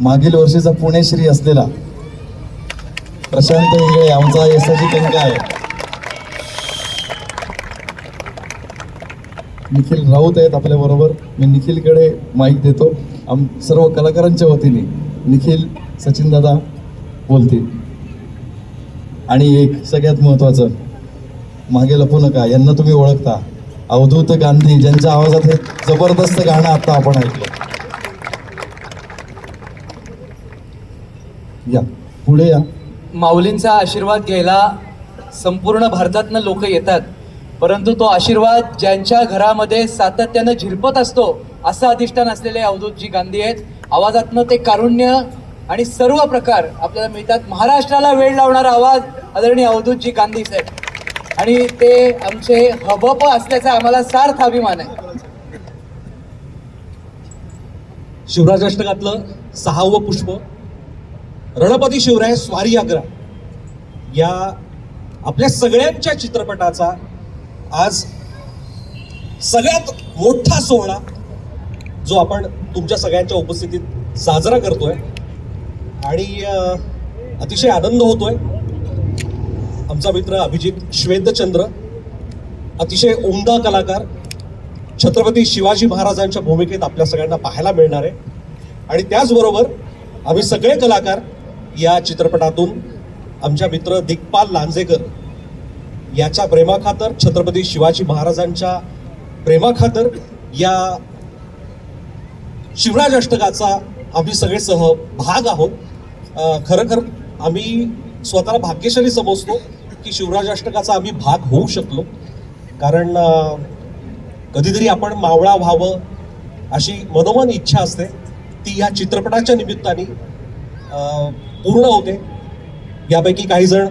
मागील वर्षीचा पुणेश्री असलेला प्रशांत इंगळे आमचा यशाची कंका आहे. निखिल राऊत आहेत आपल्याबरोबर मी निखिलकडे माईक देतो. आम सर्व कलाकारांच्या वतीने निखिल सचिन दादा बोलतील. आणि एक सगळ्यात महत्त्वाचं मागे लपू नका यांना तुम्ही ओळखता. अवधूत गांधी ज्यांच्या आवाजात हे जबरदस्त गाणं आता आपण ऐकलं. या. पुढे या. माऊलींचा आशीर्वाद घ्यायला संपूर्ण भारतातनं लोक येतात. परंतु तो आशीर्वाद ज्यांच्या घरामध्ये सातत्यानं झिरपत असतो असं अधिष्ठान असलेले अवधूतजी गांधी आहेत. आवाजातनं ते कारुण्य आणि सर्व प्रकार आपल्याला मिळतात. महाराष्ट्राला वेळ लावणारा आवाज आदरणीय अवधूतजी गांधी साहेब. आणि ते आमचे हबप असल्याचा आम्हाला सार्थ अभिमान आहे. शिवराजाष्टकातलं सहावं पुष्प रणपती शिवराय स्वारी आग्रा या आपल्या सगळ्यांच्या चित्रपटाचा आज सगळ्यात मोठा सोहळा जो आपण तुमच्या सगळ्यांच्या उपस्थितीत साजरा करतोय. आणि अतिशय आनंद होतोय. आमचा मित्र अभिजित श्वेतचंद्र अतिशय उमदा कलाकार छत्रपती शिवाजी महाराजांच्या भूमिकेत आपल्या सगळ्यांना पाहायला मिळणार आहे. आणि त्याचबरोबर आम्ही सगळे कलाकार या चित्रपटातून आमच्या मित्र दिग्पाल लांजेकर याच्या प्रेमाखातर छत्रपती शिवाजी महाराजांच्या प्रेमाखातर या शिवराज अष्टकाचा आम्ही सगळे सह भाग आहोत. खरं खर आम्ही स्वतःला भाग्यशाली समजतो की शिवराज अष्टकाचा आम्ही भाग होऊ शकलो. कारण कधीतरी आपण मावळा व्हावं अशी मनोमन इच्छा असते. ती या चित्रपटाच्या निमित्ताने पूर्ण होते. यापैकी काही जण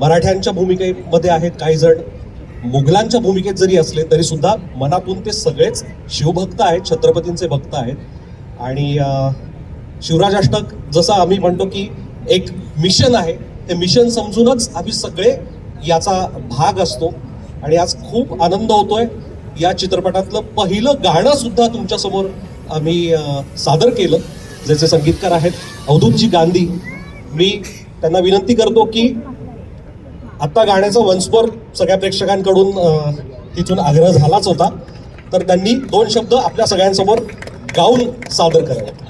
मराठ्यांच्या भूमिकेमध्ये आहेत काही जण मुघलांच्या भूमिकेत जरी असले तरी सुद्धा मनातून ते सगळेच शिवभक्त आहेत छत्रपतींचे भक्त आहेत. आणि शिवराज अष्टक जसं आम्ही म्हणतो की एक मिशन आहे ते मिशन समजूनच आम्ही सगळे याचा भाग असतो. आणि आज खूप आनंद होतोय. या चित्रपटातलं पहिलं गाणं सुद्धा तुमच्यासमोर आम्ही सादर केलं. ज्याचे संगीतकार आहेत अवधूतजी गांधी मी त्यांना विनंती करतो की आत्ता गाण्याचा वन्सपर सगळ्या प्रेक्षकांकडून तिथून आग्रह झालाच होता. तर त्यांनी दोन शब्द आपल्या सगळ्यांसमोर गाऊन सादर करावेत